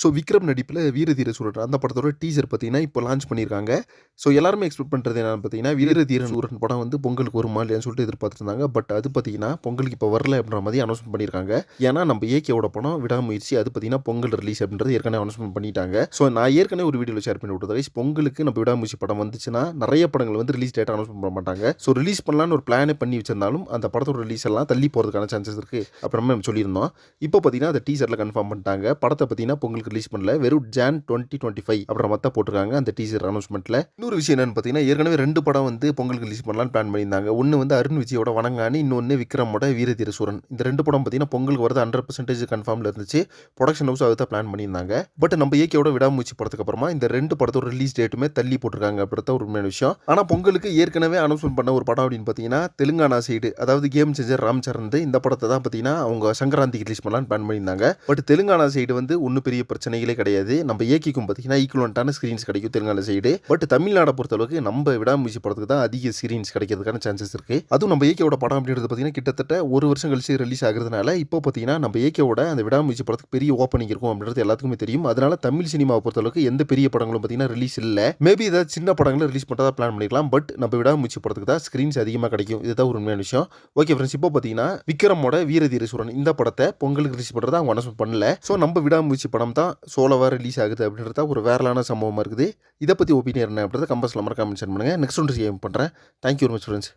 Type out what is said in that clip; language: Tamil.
ஸோ விக்ரம் நடிப்பில் வீரதீர சூரன் அந்த படத்தோட டீசர் பார்த்தீங்கன்னா இப்போ லான்ச் பண்ணியிருக்காங்க. ஸோ எல்லாருமே எக்ஸ்பெக்ட் பண்ணுறது என்னன்னு பார்த்தீங்கன்னா வீரதீர சூரன் படம் வந்து பொங்கலுக்கு வருமா இல்லையான்னு சொல்லிட்டு எதிர்பார்த்துருந்தாங்க. பட் அது பார்த்தீங்கன்னா பொங்கலுக்கு இப்போ வரல அப்படின்ற மாதிரி அனௌன்ஸ்மெண்ட் பண்ணியிருக்காங்க. ஏன்னா நம்ம ஏகேவோட படம் விடாமுயற்சி அது பார்த்தீங்கன்னா பொங்கல் ரிலீஸ் அப்படின்றது ஏற்கனவே அனௌன்ஸ்மெண்ட் பண்ணிட்டாங்க. ஸோ நான் ஏற்கனவே ஒரு வீடியோவில் ஷேர் பண்ணி விட்டது பொங்கலுக்கு நம்ம விடாமுயற்சி படம் வந்துச்சுன்னா நிறைய படங்கள் வந்து ரிலீஸ் டேட் அனௌன்ஸ் பண்ண மாட்டாங்க. ஸோ ரிலீஸ் பண்ணலான்னு ஒரு பிளானே பண்ணி வச்சிருந்தாலும் அந்த படத்தோட ரிலீஸ் எல்லாம் தள்ளி போகிறதுக்கான சான்சஸ் இருக்குது அப்புறமா நம்ம சொல்லியிருந்தோம். இப்போ பார்த்தீங்கன்னா அந்த டீசரில் கன்ஃபார்ம் பண்ணிட்டாங்க. படத்தை பார்த்தீங்கன்னா பொங்கலுக்கு ரிலீஸ் பண்ணல. வெறும் ஜான் டுவெண்ட்டி டுவெண்ட்டி ஃபைவ் அப்புறம் மற்ற போட்டிருக்காங்க அந்த டீசர் அனௌன்ஸ்மெண்ட்டில் இன்னொரு விஷயம் என்னன்னு பார்த்தீங்கன்னா ஏற்கனவே ரெண்டு படம் வந்து பொங்கலுக்கு ரிலீஸ் பண்ணலாம்னு பிளான் பண்ணியிருந்தாங்க. ஒன்று வந்து அருண் விஜயோட வணங்கானி இன்னொன்று விக்ரமோட வீரதீர சூரன் இந்த ரெண்டு படம் பார்த்தீங்கன்னா பொங்கலுக்கு வரது ஹண்ட்ரட் பர்சன்டேஜ் கன்ஃபார்மில் இருந்துச்சு. ப்ரொடக்ஷன் ஹவுஸ் அதை தான் பிளான் பண்ணியிருந்தாங்க. பட் நம்ம ஏகேவோட விடாமூச்சி படத்துக்கு அப்புறமா இந்த ரெண்டு படத்தோட ரிலீஸ் டேட்டுமே தள்ளி போட்டிருக்காங்க அப்படின்ற ஒரு உண்மையான விஷயம். ஆனால் பொங்கலுக்கு ஏற்கனவே அனௌன்ஸ்மெண்ட் பண்ண ஒரு படம் அப்படின்னு பார்த்தீங்கன்னா தெலுங்கானா சைடு அதாவது கேம் சேஞ்சர் ராம் சரண் இந்த படத்தை தான் பார்த்தீங்கன்னா அவங்க சங்கராந்திக்கு ரிலீஸ் பண்ணலாம்னு பிளான் பண்ணியிருந்தாங்க. பட் தெலுங்கானா சைடு வந்து ஒன்றும் பெரிய பிரச்சனைகளே கிடையாது. நம்ம ஏக்கிக்கும் பார்த்தீங்கன்னா ஈக்குவலண்டான ஸ்க்ரீன்ஸ் கிடைக்கும் தெலுங்கானா சைடு பட் தமிழ்நாடை பொறுத்தளவுக்கு நம்ம விடாமூச்சி படத்துக்கு தான் அதிக ஸ்க்ரீன்ஸ் கிடைக்கிறதுக்கான சான்சஸ் இருக்கு. அதுவும் நம்ம ஏகேவோட படம் அப்படின்றது பார்த்தீங்கன்னா கிட்டத்தட்ட ஒரு வருஷம் கழிச்சு ரிலீஸ் ஆகிறதுனால இப்போ பார்த்தீங்கன்னா நம்ம ஏகேவோட அந்த விடாமூச்சி படத்துக்கு பெரிய ஓப்பனிங் இருக்கும் அப்படின்றது எல்லாத்துக்குமே தெரியும். அதனால தமிழ் சினிமாவை பொறுத்தளவுக்கு எந்த பெரிய படங்களும் பார்த்தீங்கன்னா ரிலீஸ் இல்லை. மேபி ஏதாவது சின்ன படங்களை ரிலீஸ் பண்ணுறதா பிளான் பண்ணிக்கலாம். பட் நம்ம விடாமூச்சி படத்துக்கு தான் ஸ்க்ரீன்ஸ் அதிகமாக கிடைக்கும். இதுதான் ஒரு உண்மையான விஷயம். ஓகே ஃப்ரெண்ட்ஸ் இப்போ பார்த்தீங்கன்னா விக்ரமோட வீரதீரசூரன் இந்த படத்தை பொங்கலுக்கு ரிலீஸ் பண்ணுறதா அவங்க அனௌன்ஸ் பண்ணல. ஸோ நம்ம விடாமூச்சி படம் தான் சோலவாக ரிலீஸ் ஆகுது அப்படின்றத ஒரு வேறலான சம்பவமாக இருக்குது. இதை பற்றி ஒப்பீனியன் என்ன அப்படின்றத கம்பஸில் மறக்காம மென்ஷன் பண்ணுங்கள் நெக்ஸ்ட் ஒன்று பண்ணுறேன் தேங்க்யூ வெரி மச் ஃப்ரெண்ட்ஸ்